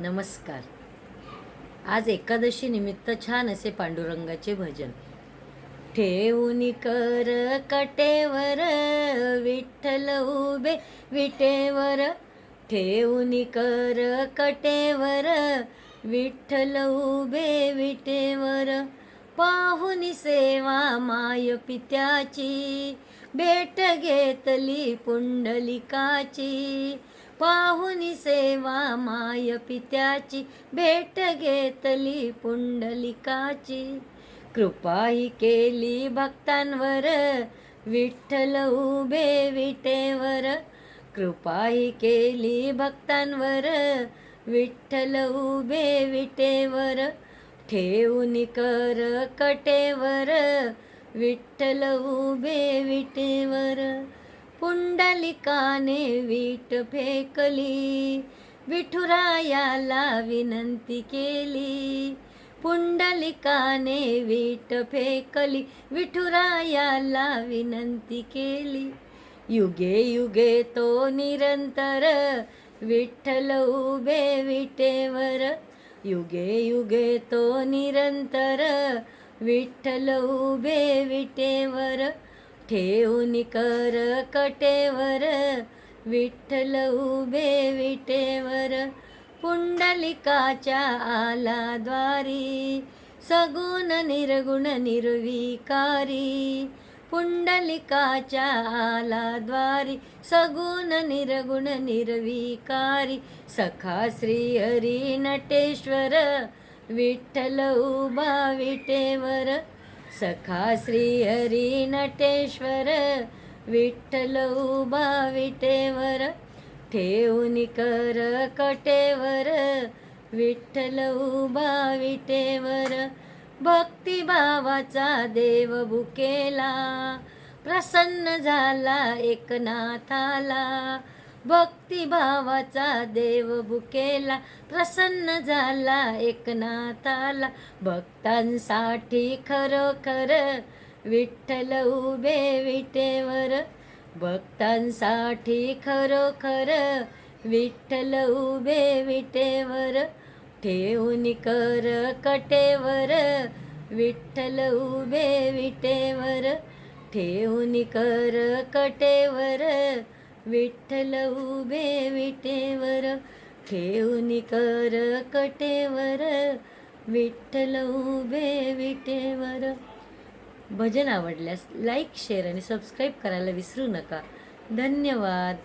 नमस्कार. आज एकादशी निमित्त छान असे पांडुरंगाचे भजन. ठेवून कर कटेवर विठ्ठल उभे विटेवर. ठेवून कर कटेवर विठ्ठल उभे विटेवर. पाहुनी सेवा माय पित्याची भेट घेतली पुंडलिकाची. पाहुनी सेवा माय पित्याची भेट घेतली पुंडलिकाची. कृपाही केली भक्तांवर विठ्ठल उभे विटेवर. कृपाही केली भक्तांवर विठ्ठल उभे विटेवर. ठेवून कर कटेवर विठ्ठल उभे विटेवर. पुंडलिकाने वीट फेकली विठुरायाला विनंती केली. पुंडलिकाने वीट फेकली विठुरायाला विनंती केली. युगे युगे तो निरंतर विठ्ठल उभे विटेवर युगे युगे तो निरंतर विठ्ठल उभे विटेवर ठेवून कर कटेवर विठ्ठल उभे विटेवर पुंडलिकाच्या आला द्वारी सगुण निर्गुण निर्विकारी पुंडलिकाच्या आला द्वारी सगुण निर्गुण निर्विकारी सखा श्री हरी नटेश्वर विठ्ठल उभा विटेवर सखा श्री हरी नटेश्वर विठ्ठल उभा विटेवर ठेवून कर कटेवर विठ्ठल उभा विटेवर भक्तिभावाचा देव बुकेला प्रसन्न झाला एकनाथाला. भक्तिभावाचा देव बुकेला प्रसन्न झाला एकनाथाला. भक्तांसाठी खरोखर विठ्ठल उभे विटेवर. भक्तांसाठी खरोखर विठ्ठल उभे विटेवर. ठेवून कर कटेवर. विठ्ठल उभे विटेवर. ठेवून कर कटेवर. विठ्ठल उभे विटेवर ठेवून कर कटेवर. विठ्ठल उभे विटेवर. भजन आवडल्यास लाईक शेअर आणि सबस्क्राईब करायला विसरू नका. धन्यवाद.